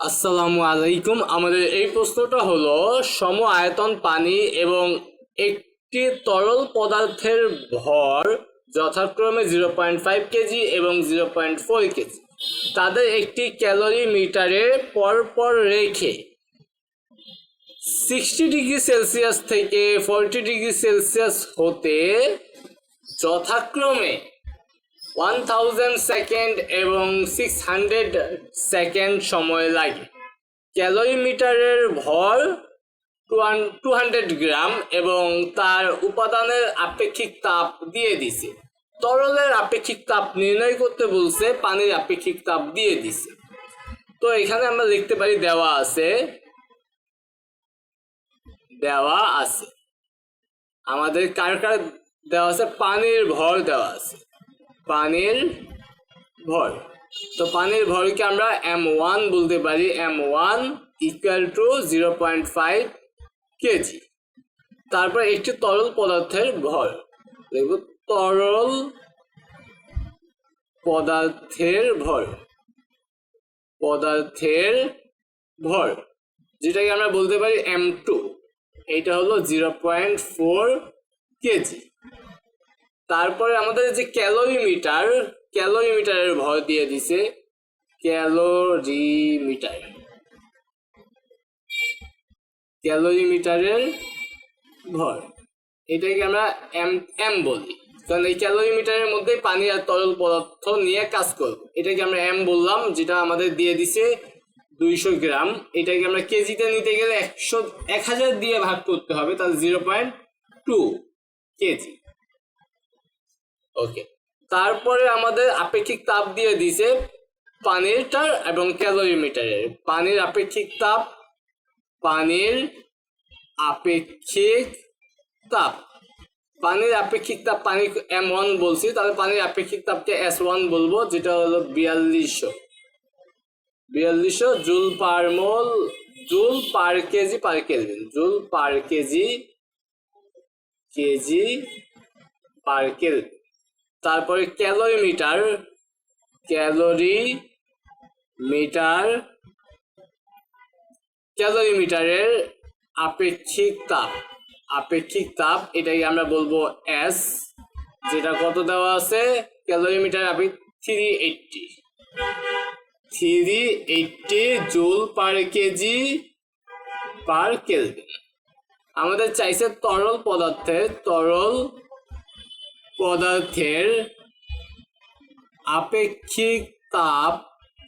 আসসালামু আলাইকুম। আমাদের এই প্রশ্নটা হলো, সম আয়তন পানি এবং একটি তরল পদার্থের ভর যথাক্রমে জিরো পয়েন্ট ফাইভ কেজি এবং জিরো পয়েন্ট ফোর কেজি তাদের একটি ক্যালোরি মিটারে পরপর রেখে সিক্সটি ডিগ্রি সেলসিয়াস থেকে ফোরটি ডিগ্রি সেলসিয়াস হতে যথাক্রমে ওয়ান থাউজেন্ড সেকেন্ড এবং সিক্স হান্ড্রেড সেকেন্ড সময় লাগে। ক্যালোরিমিটারের ভর টু হান্ড্রেড গ্রাম এবং তার উপাদানের আপেক্ষিক তাপ দিয়ে দিছে। তরলের আপেক্ষিক তাপ নির্ণয় করতে বলছে, পানির আপেক্ষিক তাপ দিয়ে দিছে। তো এখানে আমরা লিখতে পারি দেওয়া আছে দেওয়া আছে। আমাদের কার কার দেওয়া আছে? পানির ভর দেওয়া আছে। পানির ভর। তো পানির ভরকে আমরা এম ওয়ান বলতে পারি। M one equal to zero point five KG তারপর একটি তরল পদার্থের ভর। দেখব, তরল পদার্থের ভর। পদার্থের ভর, যেটাকে আমরা বলতে পারি এম টু এইটা হলো জিরো পয়েন্ট ফোর কেজি তারপরে আমাদের যে ক্যালোরিমিটার, ক্যালোরিমিটারের ভর দিয়ে দিছে ক্যালোরিমিটার। ক্যালোরিমিটারের ভর। এটাকে আমরা এম এম বলি। কারণ এই ক্যালোরিমিটারের মধ্যে পানি আর তরল পদার্থ নিয়ে কাজ করব। এটাকে আমরা এম বললাম, যেটা আমাদের দিয়ে দিছে দুইশো গ্রাম। এটাকে আমরা কেজিতে নিতে গেলে একশো, এক হাজার দিয়ে ভাগ করতে হবে, তাহলে zero point two KG. Okay তারপরে আমাদের আপেক্ষিক তাপ দিয়ে দিছে পানিরটার এবং ক্যালোরিমিটারের। পানির আপেক্ষিক তাপ, পানির আপেক্ষিক তাপ। পানির আপেক্ষিক তাপ, পানি এম ওয়ান বলছি, তাহলে পানির আপেক্ষিক তাপকে এস ওয়ান বলব, যেটা হলো বিয়াল্লিশশো। বিয়াল্লিশশো joule per mole, joule per KG per kelvin joule per KG KG per kelvin তারপরে ক্যালোরি মিটার ক্যালোরি মিটার ক্যালোরি মিটারের আপেক্ষিক তাপ। আপেক্ষিক তাপ এটাকে আমরা বলব এস যেটা কত দেওয়া আছে? ক্যালোরি মিটার আপে three eighty three eighty joule per KG per kelvin আমাদের চাইছে তরল পদার্থের তরল পদার্থের আপেক্ষিক তাপ,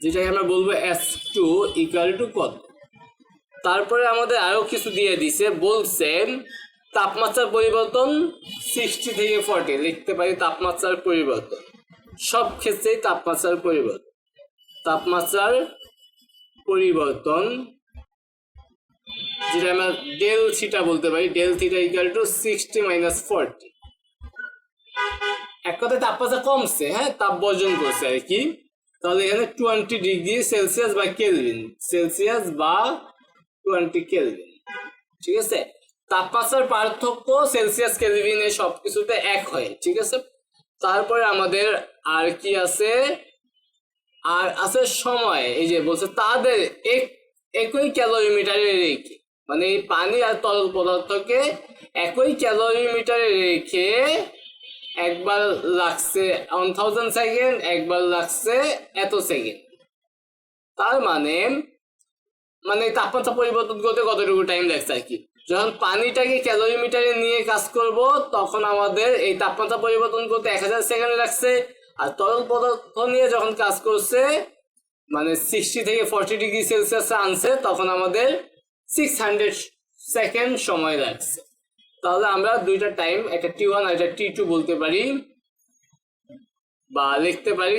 যেটাকে আমরা বলব এস টু ইকুয়াল টু কত? তারপরে আমাদের আরও কিছু দিয়ে দিছে, বলছেন তাপমাত্রার পরিবর্তন সিক্সটি থেকে ফর্টি লিখতে পারি তাপমাত্রার পরিবর্তন। সব ক্ষেত্রেই তাপমাত্রার পরিবর্তন। তাপমাত্রার পরিবর্তন, যেটা আমরা ডেল থিটা বলতে পারি del theta equal to sixty minus forty এক কথায় তাপমাত্রা কমছে হ্যাঁ তাপ বর্জন করছে আর কি। তাহলে এখানে টোয়েন্টি ডিগ্রি সেলসিয়াস বা কেলভিন সেলসিয়াস বা টোয়েন্টি কেলভিন ঠিক আছে? তাপমাত্রার পার্থক্য সেলসিয়াস কেলভিন এ সবকিছুতে এক হয়, ঠিক আছে? তারপরে আমাদের আর কি আছে? আর আছে সময়, এই যে বলছে তাদের এক, একই ক্যালোরিমিটারে রেখে মানে এই পানি আর তরল পদার্থকে একই ক্যালোরিমিটারে রেখে একবার লাগছে ওয়ান থাউজেন্ড সেকেন্ড একবার লাগছে এত সেকেন্ড তার মানে মানে তাপমাত্রা পরিবর্তন করতে কতটুকু টাইম লাগছে আর কি? যখন পানিটাকে ক্যালোরিমিটারে নিয়ে কাজ করব, তখন আমাদের এই তাপমাত্রা পরিবর্তন করতে এক হাজার সেকেন্ড লাগছে। আর তরল পদার্থ নিয়ে যখন কাজ করছে মানে সিক্সটি থেকে ফর্টি ডিগ্রি সেলসিয়াস আনছে, তখন আমাদের সিক্স হান্ড্রেড সেকেন্ড সময় লাগছে। তাহলে আমরা দুইটা টাইম একটা টি ওয়ান আর একটা টি টু বলতে পারি। বা লিখতে পারি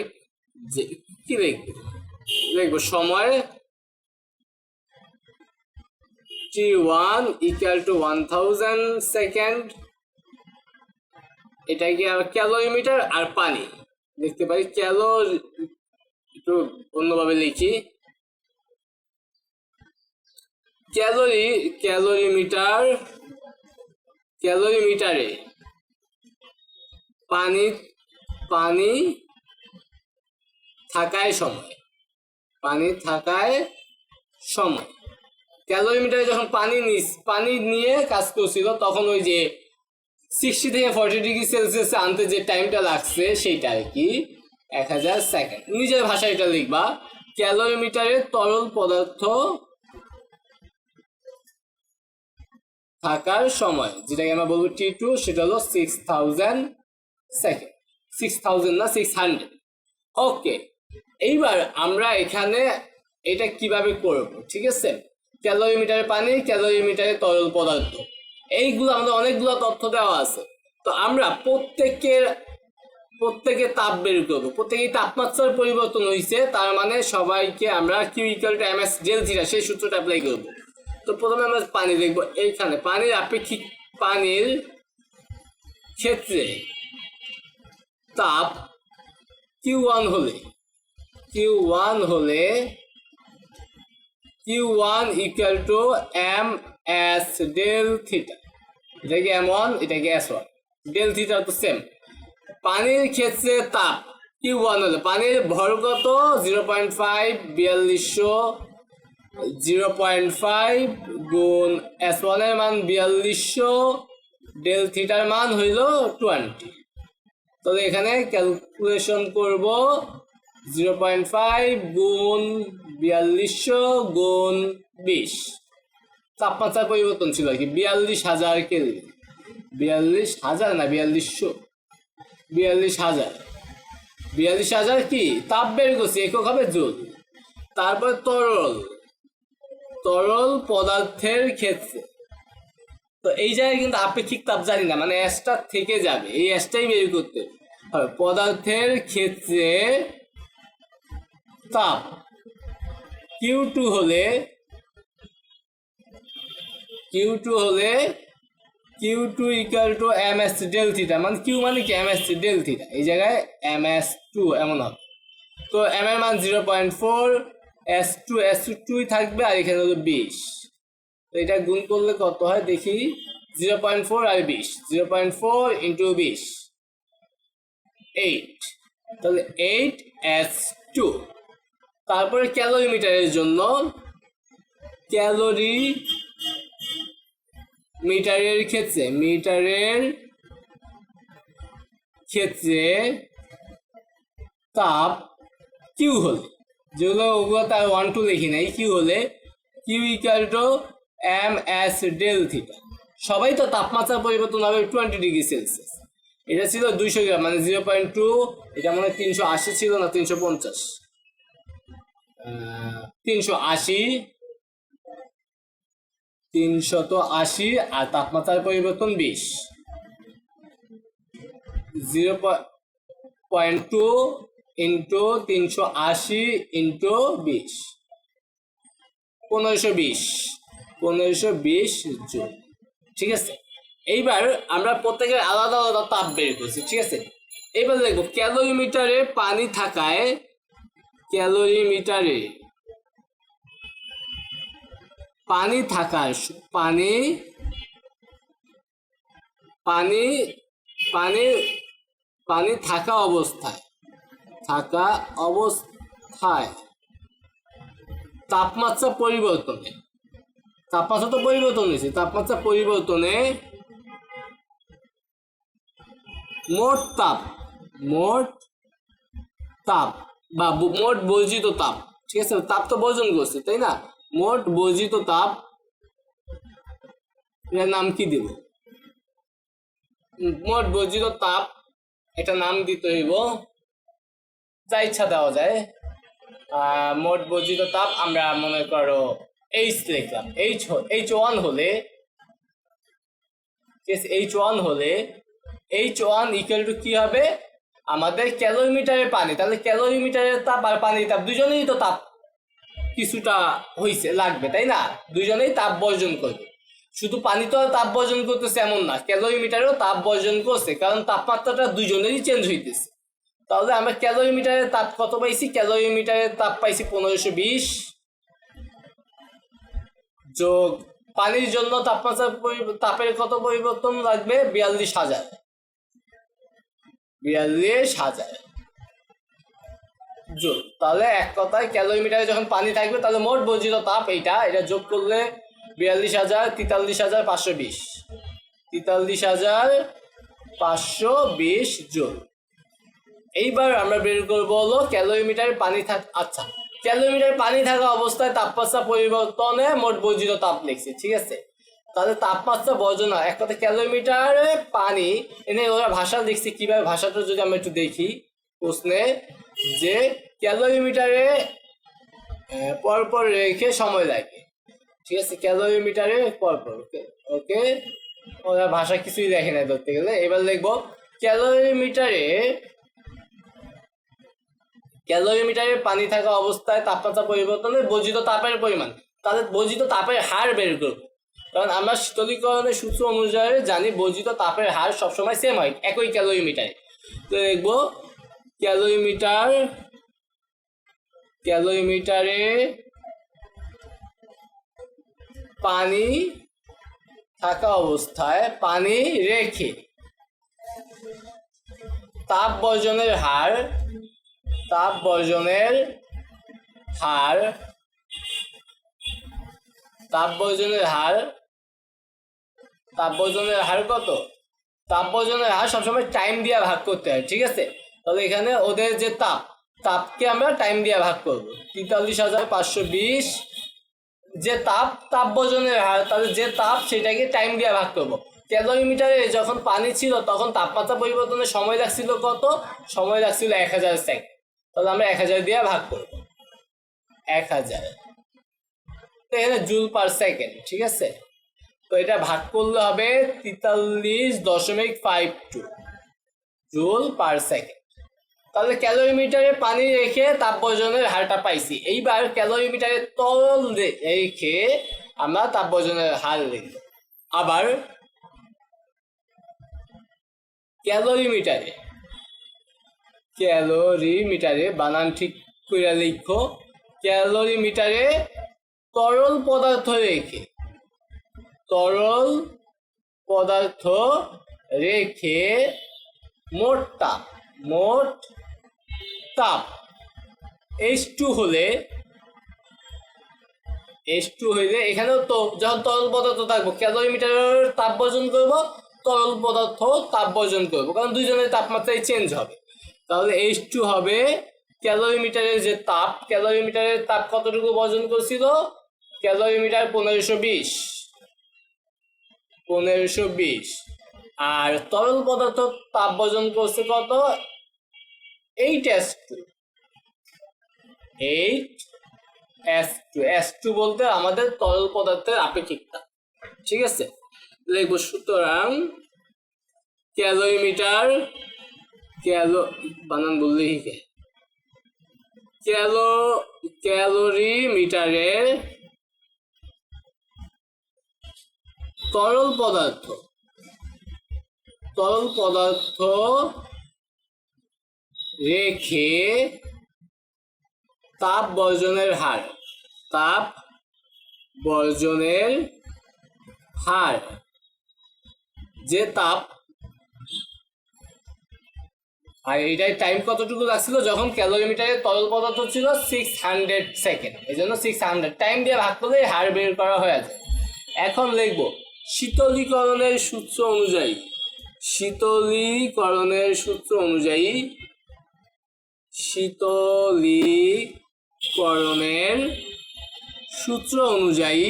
যে, কি লিখব? লিখব সময় T one equal to one thousand second এটা কি আর ক্যালোরিমিটার আর পানি? লিখতে পারি ক্যালো একটু অন্যভাবে লিখি। ক্যালোরি ক্যালোরিমিটার ক্যালোরিমিটারে পানি পানি থাকায় সময়। পানি থাকায় সময়। ক্যালোরি মিটারে যখন পানি নিস, পানি নিয়ে কাজ করছিল, তখন ওই যে সিক্সটি থেকে ফর্টি ডিগ্রি সেলসিয়াসে আনতে যে টাইমটা লাগছে, সেইটা আর কি, এক হাজার সেকেন্ড নিজের ভাষায় এটা লিখবা ক্যালোরিমিটারে তরল পদার্থ থাকার সময় যেটাকে আমরা বলব টি টু সেটা হলো six thousand second six thousand না সিক্স হান্ড্রেড ওকে এইবার আমরা এখানে এটা কীভাবে করব, ঠিক আছে? ক্যালোরিমিটারে পানি ক্যালোরিমিটারে তরল পদার্থ, এইগুলো আমাদের অনেকগুলো তথ্য দেওয়া আছে। তো আমরা প্রত্যেকের, প্রত্যেকে তাপ বের করব, প্রত্যেকেই তাপমাত্রার পরিবর্তন হয়েছে তার মানে সবাইকে আমরা Q equal to M S সেই সূত্রটা অ্যাপ্লাই করব। তো প্রথমে আমরা পানি দেখব। এইখানে পানির আপেক্ষিক পানির ক্ষেত্রে তাপ কিউ ওয়ান হলে কিউ ওয়ান হলে Q one equal to M S del theta এটাকে এম ওয়ান এটাকে এস ওয়ান ডেল থিটা তো সেম পানির ক্ষেত্রে তাপ কিউ ওয়ান হলে, পানির ভর কত জিরো পয়েন্ট ফাইভ বিয়াল্লিশশো জিরো পয়েন্ট ফাইভ গুণ এস ওয়ানের মান বিয়াল্লিশশো, ডেল থিটার মান হইল টোয়েন্টি। তাহলে এখানে ক্যালকুলেশন করব জিরো পয়েন্ট ফাইভ গুণ বিয়াল্লিশশো গুণ বিশ। তাপমাত্রার পরিবর্তন ছিল আর কি, বিয়াল্লিশ হাজার কেলভিন। বিয়াল্লিশ হাজার না বিয়াল্লিশশো? বিয়াল্লিশ হাজার। বিয়াল্লিশ হাজার কি? তাপ বের করছি একক হবে জুল। তারপর তরল। তরল পদার্থের ক্ষেত্রে। তো এই জায়গায় কিন্তু আপেক্ষিক তাপ জানি না মানে অ্যাসটা থেকে যাবে, এই অ্যাসটাই বের করতে হবে। পদার্থের ক্ষেত্রে তাপ কিউ টু হলে কিউ টু হলে Q two equal to M S del theta মানে কিউ মানে কি? এম এস ডেল থিটা এই জায়গায় এম এস টু এমন হবে। তো এম এর মান zero point four S two S টুই থাকবে আর এখানে হলো বিশ। তো এটা গুণ করলে কত হয়? দেখি জিরো পয়েন্ট ফোর আর বিশ। জিরো পয়েন্ট ফোর ইন্টু বিশ। এইট তাহলে এইট এস টু তারপরে ক্যালোরিমিটারের জন্য ক্যালোরি মিটারের ক্ষেত্রে মিটারের ক্ষেত্রে তাপ কিউ হলে। যেগুলো ওগুলো তার ওয়ান টু লিখি নাই কিউ হলে? Q equal to M S del theta সবাই তো তাপমাত্রা পরিবর্তন হবে টোয়েন্টি ডিগ্রি সেলসিয়াস এটা ছিল দুইশো গ্রাম মানে জিরো পয়েন্ট টু এটা মনে হয় তিনশো আশি ছিল না তিনশো পঞ্চাশ। তিনশো আশি তিনশত আশি, আর তাপমাত্রার পরিবর্তন বিশ। জিরো পয়েন্ট টু ইন্টু তিনশো আশি ইন্টু বিশ। পনেরোশো বিশ। পনেরোশো বিশ জুল। ঠিক আছে? এইবার আমরা প্রত্যেকের আলাদা আলাদা তাপ বের করছি, ঠিক আছে? এবার দেখব, ক্যালোরিমিটারে পানি থাকায় ক্যালোরিমিটারে পানি থাকার পানি পানি পানি পানি থাকা অবস্থায় থাকা অবস্থায় তাপমাত্রা পরিবর্তনে, তাপমাত্রা তো পরিবর্তন হয়েছে, তাপমাত্রা পরিবর্তনে মোট তাপ মোট তাপ বা মোট বর্জিত তাপ, ঠিক আছে? তাপ তো বর্জন করছে, তাই না? মোট বর্জিত তাপ এর নাম কি দিব? মোট বর্জিত তাপ, এটা নাম দিতে হইব যা ইচ্ছা দেওয়া যায়। মোট বর্জিত তাপ আমরা মনে করো এইচ লিখলাম এইচ এইচ ওয়ান হলে এইচ ওয়ান হলে এইচ ওয়ান ইকুয়াল টু কি হবে? আমাদের ক্যালোরিমিটারের পানি। তাহলে ক্যালোরিমিটারের তাপ আর পানির তাপ দুজনেই তো তাপ কিছুটা হইছে, লাগবে, তাই না? দুজনেই তাপ বর্জন করবে। শুধু পানি তো তাপ বর্জন করতেছে এমন না ক্যালোরিমিটারেও তাপ বর্জন করছে, কারণ তাপমাত্রাটা দুজনেরই চেঞ্জ হইতেছে। তাহলে আমরা ক্যালোরিমিটারের তাপ কত পাইছি? ক্যালোরিমিটারের তাপ পাইছি পনেরোশো বিশ। যোগ পানির জন্য তাপমাত্রা তাপের কত পরিবর্তন লাগবে? বিয়াল্লিশ হাজার। বিয়াল্লিশ হাজার। জুল তাহলে এক কথায় ক্যালোরিমিটারে যখন পানি থাকবে, তাহলে মোট বর্জিত তাপ এইটা, এটা যোগ করলে বিয়াল্লিশ হাজার, তেতাল্লিশ হাজার পাঁচশো বিশ। তেতাল্লিশ হাজার পাঁচশো বিশ জুল এইবার আমরা বের করব হলো ক্যালোরিমিটারে পানি থাক আচ্ছা ক্যালোরিমিটারে পানি থাকা অবস্থায় তাপমাত্রা পরিবর্তনে মোট বর্জিত তাপ লিখছি ঠিক আছে? তাহলে তাপমাত্রা বর্জনা এক কথা ক্যালোরিমিটারে পানি এনে ওরা ভাষা লিখছে কীভাবে ভাষাটা যদি আমরা একটু দেখি প্রশ্নে যে ক্যালোরিমিটারে আহ, পরপর রেখে সময় লাগে ঠিক আছে? ক্যালোরিমিটারে পরপর ওকে? ওরা ভাষা কিছুই দেখে না ধরতে গেলে এবার লিখব ক্যালোরিমিটারে ক্যালোরিমিটারে পানি থাকা অবস্থায় তাপমাত্রা পরিবর্তনে বর্জিত তাপের পরিমাণ তাহলে বর্জিত তাপের হার বের করব। কারণ আমরা শীতলীকরণের সূত্র অনুযায়ী জানি বর্জিত তাপের হার সবসময় সেম হয়, একই ক্যালোরিমিটারে তো দেখব ক্যালোরিমিটার ক্যালোরিমিটারে পানি থাকা অবস্থায় পানি রেখে তাপ বর্জনের হার তাপ বর্জনের হার, তাপ বর্জনের হার, তাপ বর্জনের হার কত? তাপ বর্জনের হার সবসময় টাইম দিয়ে ভাগ করতে হয়, ঠিক আছে? তাহলে এখানে ওদের যে তাপ, তাপকে আমরা টাইম দিয়ে ভাগ করব। তেতাল্লিশ হাজার পাঁচশো বিশ, যে তাপ তাপ বর্জনের হার, তাহলে যে তাপ সেটাকে টাইম দিয়ে ভাগ করব। ক্যালোরিমিটারে যখন পানি ছিল, তখন তাপমাত্রা পরিবর্তনের সময় লাগছিল কত? সময় লাগছিল এক হাজার সেকেন্ড। তাহলে আমরা এক হাজার দিয়ে ভাগ করব। এক হাজার। তো এখানে জুল পার সেকেন্ড, ঠিক আছে? তো এটা ভাগ করলে হবে তেতাল্লিশ দশমিক five two joule per second. তাহলে ক্যালোরিমিটারে পানি রেখে তাপ হারটা পাইছি। এইবার ক্যালোরিমিটারে তরল রেখে আমরা তাপ বর্জনের হার লিখব। আবার ক্যালোরিমিটারে ক্যালোরিমিটারে, বানান ঠিক করে লিখো। ক্যালোরিমিটারে তরল পদার্থ রেখে, তরল পদার্থ রেখে মোট তাপ মোট তাপ এইচ টু হলে এইচ টু হইলে এখানেও তো যখন তরল পদার্থ থাকব, ক্যালোরিমিটারের তাপ বর্জন করব, তরল পদার্থ তাপ বর্জন করব, কারণ দুইজনের তাপমাত্রায় চেঞ্জ হবে। তাহলে এইচ টু হবে ক্যালোরিমিটারের যে তাপ ক্যালোরিমিটারের তাপ কতটুকু বর্জন করছিল? ক্যালোরিমিটার পনেরোশো বিশ। পনেরোশো বিশ। আর তরল পদার্থ তাপ বর্জন করছে কত? Eight S two eight S two S two বলতে আমাদের তরল পদার্থের আপেক্ষিক তাপ। ঠিক আছে? লিখব সুতরাং ক্যালোরিমিটার ক্যালো বানান বললেই কে ক্যালো ক্যালোরি মিটারের তরল পদার্থ। তরল পদার্থ রেখে তাপ বর্জনের হার, তাপ বর্জনের হার। যে তাপ আর এইটাই টাইম কতটুকু লাগছিল যখন ক্যালোরিমিটারে তরল পদার্থ ছিল সিক্স হান্ড্রেড সেকেন্ড এই জন্য সিক্স হান্ড্রেড টাইম দিয়ে ভাগ করলে হার বের করা হয়ে যায়। এখন লিখব, শীতলীকরণের সূত্র অনুযায়ী, শীতলীকরণের সূত্র অনুযায়ী শীতলীকরণের সূত্র অনুযায়ী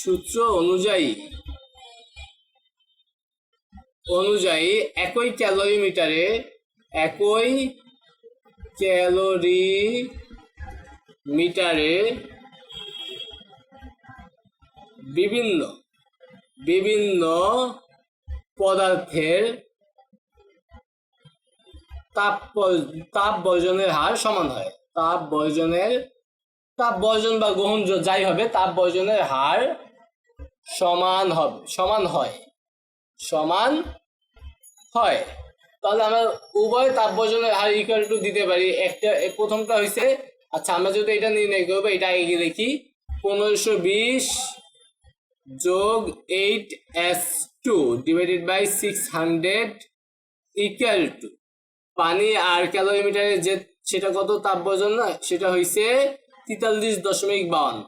সূত্র অনুযায়ী অনুযায়ী একই ক্যালোরিমিটারে একই ক্যালোরি মিটারে বিভিন্ন বিভিন্ন পদার্থের তাপ তাপ বর্জনের হার সমান হয়। তাপ বর্জনের তাপ বর্জন বা গ্রহণ যাই হবে তাপ বর্জনের হার সমান হবে, সমান হয় সমান হয়। তাহলে আমরা উভয় তাপ বর্জনের হার ইকুয়াল টু দিতে পারি। একটা প্রথমটা হয়েছে আচ্ছা আমরা যদি এটা নির্ণয় করব এটা আগে দেখি। পনেরোশো বিশ যোগ eight S two divided by six hundred equal to পানি আর ক্যালোরিমিটারের যে, সেটা কত তাপ বর্জন না, সেটা হইছে তেতাল্লিশ দশমিক বাউন্ন।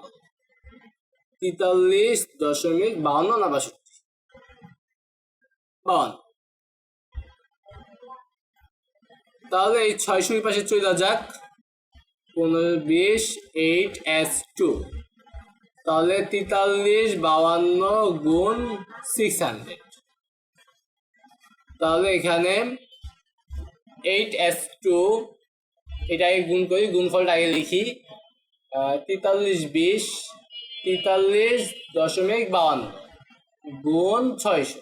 তেতাল্লিশ দশমিক বাউন্ন না বাষট্টি। বাউন্ন। তাহলে এই ছয়শোর পাশে চলে যাক। পনেরো, বিশ এইট এস টু তাহলে তেতাল্লিশ বাউান্ন গুণ সিক্স হান্ড্রেড তাহলে এখানে এইট এস টু এটাকে গুণ করি, গুণফলটা আগে লিখি। তেতাল্লিশ, বিশ, তেতাল্লিশ দশমিক বাউান্ন গুণ ছয়শো।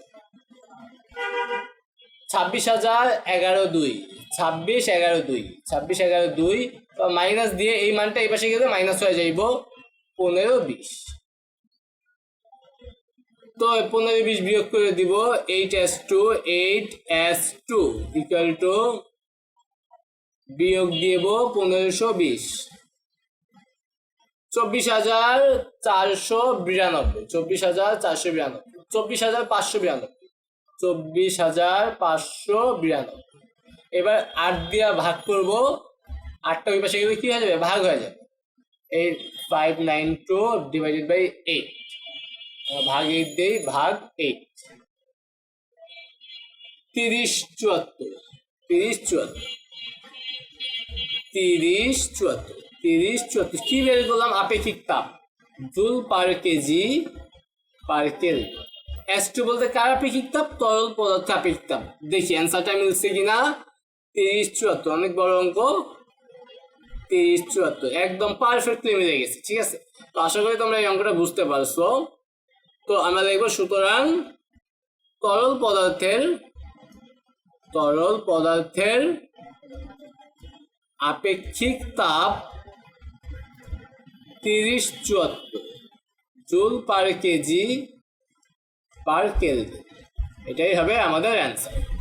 ছাব্বিশ হাজার এগারো দুই। ছাব্বিশ এগারো দুই। ছাব্বিশ এগারো দুই মাইনাস দিয়ে এই মানটা এই পাশে গেলে মাইনাস হয়ে যাইব পনেরো বিশ। তো পনেরো বিশ বিয়োগ করে দিব eight S two, eight S two equal to বিয়োগ দিব পনেরোশো বিশ। চব্বিশ হাজার চারশো বিরানব্বই। চব্বিশ হাজার চারশো বিরানব্বই। চব্বিশ হাজার পাঁচশো বিরানব্বই। চব্বিশ হাজার পাঁচশো বিরানব্বই। এবার আট দিয়া ভাগ করব, আটটা ওই গেলে কি হয়ে যাবে? ভাগ হয়ে যাবে। Eight five nine two divided by eight ভাগ এইট দেই, ভাগ এইট তিরিশ চুয়াত্তর তিরিশ চুয়াত্তর। তিরিশ চুয়াত্তর তিরিশ চুয়াত্তর। কি বের করলাম? আপেক্ষিক তাপ। Joule per kg per kg S two বলতে কার আপেক্ষিক তাপ তরল পদার্থ আপেক্ষিক তাপ দেখি অ্যান্সারটা মিলছে কিনা? তিরিশ, চুয়াত্তর। অনেক বড় অঙ্ক। তিরিশ, চুয়াত্তর। একদম পারফেক্টলি মিলে গেছে, ঠিক আছে? তো আশা করি তোমরা এই অঙ্কটা বুঝতে পারছ। তো আমরা দেখব সুতরাং তরল পদার্থের তরল পদার্থের আপেক্ষিক তাপ তিরিশ, চুয়াত্তর। Joule per kg per kelvin এটাই হবে আমাদের অ্যান্সার